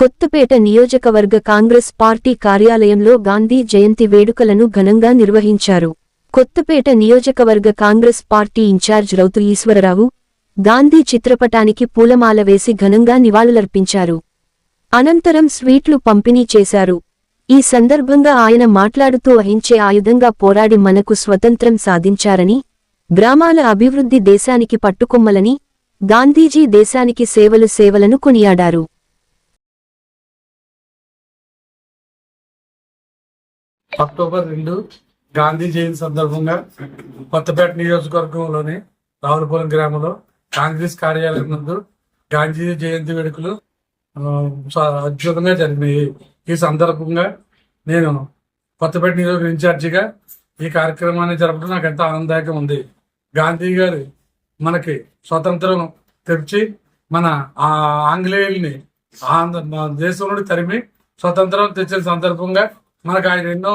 కొత్తపేట నియోజకవర్గ కాంగ్రెస్ పార్టీ కార్యాలయంలో గాంధీ జయంతి వేడుకలను ఘనంగా నిర్వహించారు. కొత్తపేట నియోజకవర్గ కాంగ్రెస్ పార్టీ ఇన్ఛార్జ్ రౌతు ఈశ్వరరావు గాంధీ చిత్రపటానికి పూలమాల వేసి ఘనంగా నివాళులర్పించారు. అనంతరం స్వీట్లు పంపిణీ చేశారు. ఈ సందర్భంగా ఆయన మాట్లాడుతూ అహించే ఆయుధంగా పోరాడి మనకు స్వతంత్రం సాధించారని గ్రామాల అభివృద్ధి దేశానికి పట్టుకొమ్మలని గాంధీజీ దేశానికి సేవలు సేవలను కొనియాడారు. అక్టోబర్ రెండు గాంధీ జయంతి సందర్భంగా కొత్తపేట నియోజకవర్గంలోని రావులపురం గ్రామంలో కాంగ్రెస్ కార్యాలయం నందు గాంధీ జయంతి వేడుకలు అద్భుతంగా జరిగినాయి. ఈ సందర్భంగా నేను కొత్తపేట నియోజక ఇన్ఛార్జిగా ఈ కార్యక్రమాన్ని జరపడం నాకు ఎంతో ఆనందదాయకం ఉంది. గాంధీ గారు మనకి స్వతంత్రం తెచ్చి మన ఆ ఆంగ్లేయుల్ని ఆంధ్ర మన దేశం నుండి తరిమి స్వతంత్రం తెచ్చిన సందర్భంగా మనకు ఆయన ఎన్నో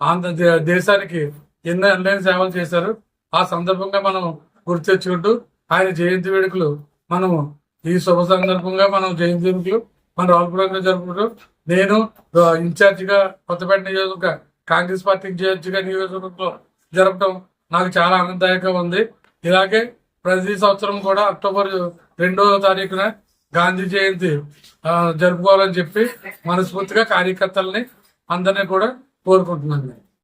ఆంధ్ర దే- దేశానికి ఎన్నో ఎన్నైన సేవలు చేశారు. ఆ సందర్భంగా మనం గుర్తు తెచ్చుకుంటూ ఆయన జయంతి వేడుకలు మనము ఈ శుభ సందర్భంగా మనం జయంతి వేడుకలు మన రావులపురంలో జరుపుకుంటూ నేను ఇన్ఛార్జిగా కొత్తపేట నియోజకవర్గ కాంగ్రెస్ పార్టీ ఇన్ఛార్జిగా నియోజకవర్గంలో జరపడం నాకు చాలా ఆనందదాయకంగా ఉంది. ఇలాగే ప్రతి సంవత్సరం కూడా అక్టోబర్ రెండవ తారీఖున గాంధీ జయంతి జరుపుకోవాలని చెప్పి మనస్ఫూర్తిగా కార్యకర్తల్ని అందరినీ కూడా కోరుకుంటున్నాను